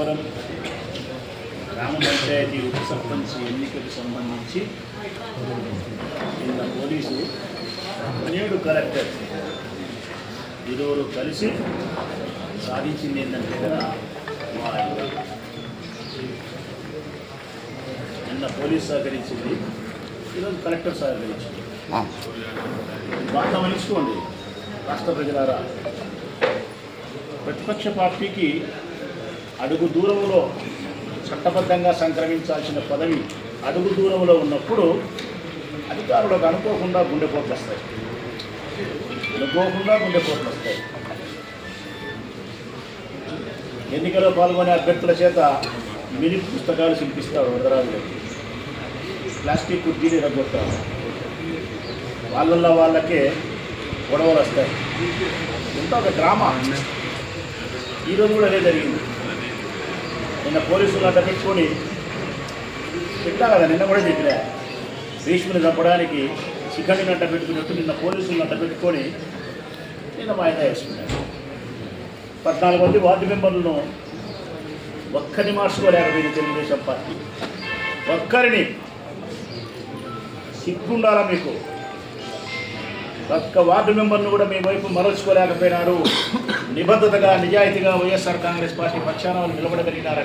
రాఘవపురం గ్రామ పంచాయతీ ఉప సర్పంచ్ ఎన్నికకు సంబంధించి నిన్న పోలీసు నేడు కలెక్టర్ ఇరువురు కలిసి సాధించింది ఏంటంటే కదా. నిన్న పోలీస్ సహకరించింది ఈరోజు కలెక్టర్ సహకరించింది బాగా గమనించుకోండి రాష్ట్ర ప్రజలారా ప్రతిపక్ష పార్టీకి అడుగు దూరంలో చట్టబద్ధంగా సంక్రమించాల్సిన పదవి అడుగు దూరంలో ఉన్నప్పుడు అధికారులకు అనుకోకుండా గుండెపోట్లు వస్తాయి. అనుకోకుండా గుండెపోట్లు వస్తాయి. ఎన్నికలో పాల్గొనే అభ్యర్థుల చేత మిని పుస్తకాలు శిల్పిస్తాడు వరదరాజులు ప్లాస్టిక్ కుర్చీలు ఎరగొడతాడు వాళ్ళల్లో వాళ్ళకే గొడవలు వస్తాయి. ఇంత ఒక డ్రామా. ఈరోజు కూడా అదే జరిగింది. నిన్న పోలీసులు అడ్డ పెట్టుకొని పెట్టా కదా నిన్న కూడా చెప్పినా. భీష్ముని చంపడానికి శిఖండిని అడ్డ పెట్టుకున్నట్టు నిన్న పోలీసులను అడ్డ పెట్టుకొని నిన్న వాయిదా వేసుకున్నారు. పద్నాలుగు మంది వార్డు మెంబర్లను ఒక్కరిని మార్చుకోలేకపోయింది తెలుగుదేశం పార్టీ. ఒక్కరిని. సిగ్గుండాలా మీకు? ఒక్క వార్డు మెంబర్ను కూడా మీ వైపు మరల్చుకోలేకపోయినారు. నిబద్ధతగా నిజాయితీగా వైఎస్ఆర్ కాంగ్రెస్ పార్టీ పక్షాన వాళ్ళు నిలబడగలిగినారు